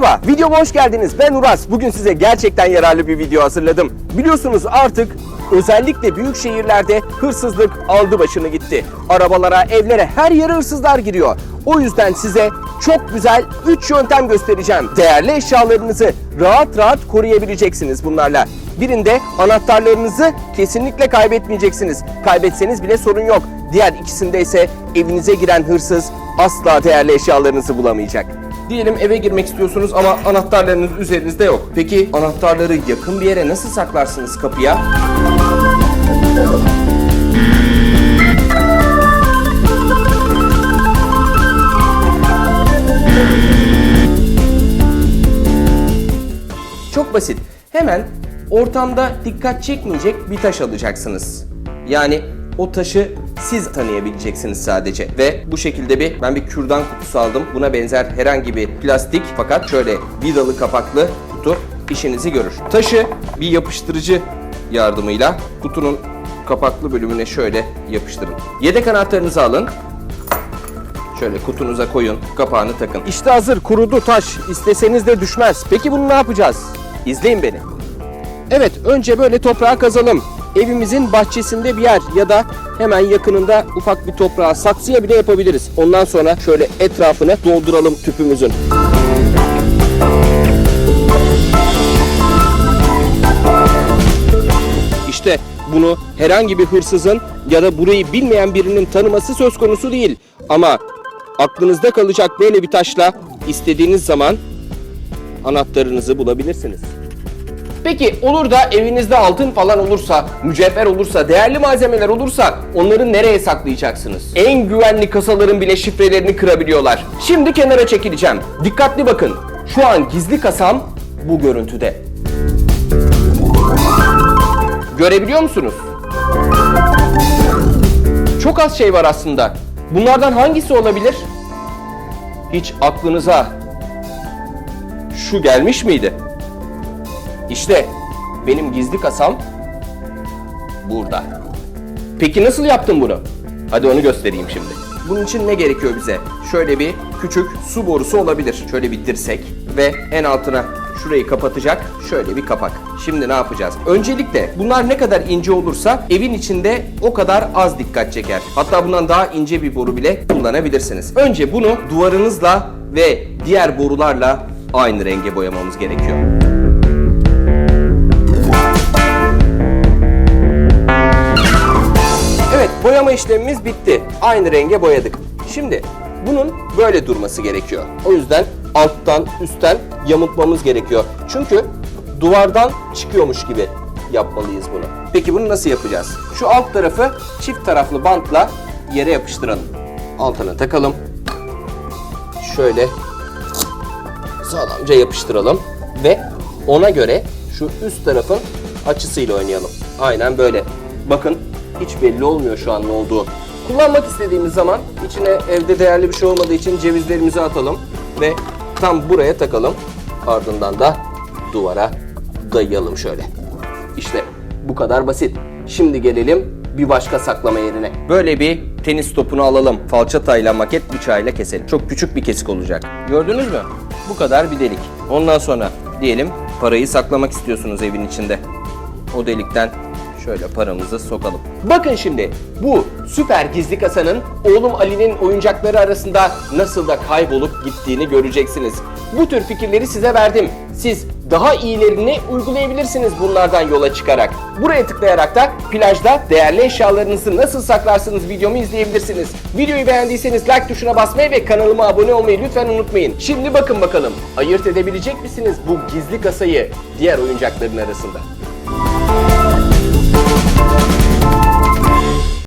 Videoma hoş geldiniz. Ben Uras. Bugün size gerçekten yararlı bir video hazırladım. Biliyorsunuz artık özellikle büyük şehirlerde hırsızlık aldı başını gitti. Arabalara, evlere, her yere hırsızlar giriyor. O yüzden size çok güzel 3 yöntem göstereceğim. Değerli eşyalarınızı rahat rahat koruyabileceksiniz bunlarla. Birinde anahtarlarınızı kesinlikle kaybetmeyeceksiniz. Kaybetseniz bile sorun yok. Diğer ikisinde ise evinize giren hırsız asla değerli eşyalarınızı bulamayacak. Diyelim eve girmek istiyorsunuz ama anahtarlarınız üzerinizde yok. Peki anahtarları yakın bir yere nasıl saklarsınız kapıya? Çok basit. Hemen ortamda dikkat çekmeyecek bir taş alacaksınız. Yani o taşı siz tanıyabileceksiniz sadece. Ve bu şekilde bir ben bir kürdan kutusu aldım. Buna benzer herhangi bir plastik fakat şöyle vidalı kapaklı kutu işinizi görür. Taşı bir yapıştırıcı yardımıyla kutunun kapaklı bölümüne şöyle yapıştırın. Yedek anahtarınızı alın. Şöyle kutunuza koyun, kapağını takın. İşte hazır kurudu taş. İsteseniz de düşmez. Peki bunu ne yapacağız? İzleyin beni. Evet, önce böyle toprağa kazalım. Evimizin bahçesinde bir yer ya da hemen yakınında ufak bir toprağa saksıya bile yapabiliriz. Ondan sonra şöyle etrafını dolduralım tüpümüzün. İşte bunu herhangi bir hırsızın ya da burayı bilmeyen birinin tanıması söz konusu değil. Ama aklınızda kalacak böyle bir taşla istediğiniz zaman anahtarınızı bulabilirsiniz. Peki olur da evinizde altın falan olursa, mücevher olursa, değerli malzemeler olursa onları nereye saklayacaksınız? En güvenli kasaların bile şifrelerini kırabiliyorlar. Şimdi kenara çekileceğim. Dikkatli bakın. Şu an gizli kasam bu görüntüde. Görebiliyor musunuz? Çok az şey var aslında. Bunlardan hangisi olabilir? Hiç aklınıza şu gelmiş miydi? İşte benim gizli kasam burada. Peki nasıl yaptın bunu? Hadi onu göstereyim şimdi. Bunun için ne gerekiyor bize? Şöyle bir küçük su borusu olabilir. Şöyle bir dirsek ve en altına şurayı kapatacak şöyle bir kapak. Şimdi ne yapacağız? Öncelikle bunlar ne kadar ince olursa evin içinde o kadar az dikkat çeker. Hatta bundan daha ince bir boru bile kullanabilirsiniz. Önce bunu duvarınızla ve diğer borularla aynı renge boyamamız gerekiyor. Boyama işlemimiz bitti. Aynı renge boyadık. Şimdi bunun böyle durması gerekiyor. O yüzden alttan üstten yamultmamız gerekiyor. Çünkü duvardan çıkıyormuş gibi yapmalıyız bunu. Peki bunu nasıl yapacağız? Şu alt tarafı çift taraflı bantla yere yapıştıralım. Altına takalım. Şöyle sağlamca yapıştıralım ve ona göre şu üst tarafın açısıyla oynayalım. Aynen böyle. Bakın hiç belli olmuyor şu an ne olduğu. Kullanmak istediğimiz zaman içine evde değerli bir şey olmadığı için cevizlerimizi atalım ve tam buraya takalım. Ardından da duvara dayayalım şöyle. İşte bu kadar basit. Şimdi gelelim bir başka saklama yerine. Böyle bir tenis topunu alalım. Falçatayla maket bıçağıyla keselim. Çok küçük bir kesik olacak. Gördünüz mü? Bu kadar bir delik. Ondan sonra diyelim parayı saklamak istiyorsunuz evin içinde. O delikten şöyle paramızı sokalım. Bakın şimdi bu süper gizli kasanın oğlum Ali'nin oyuncakları arasında nasıl da kaybolup gittiğini göreceksiniz. Bu tür fikirleri size verdim. Siz daha iyilerini uygulayabilirsiniz bunlardan yola çıkarak. Buraya tıklayarak da plajda değerli eşyalarınızı nasıl saklarsınız videomu izleyebilirsiniz. Videoyu beğendiyseniz like tuşuna basmayı ve kanalıma abone olmayı lütfen unutmayın. Şimdi bakın bakalım ayırt edebilecek misiniz bu gizli kasayı diğer oyuncakların arasında?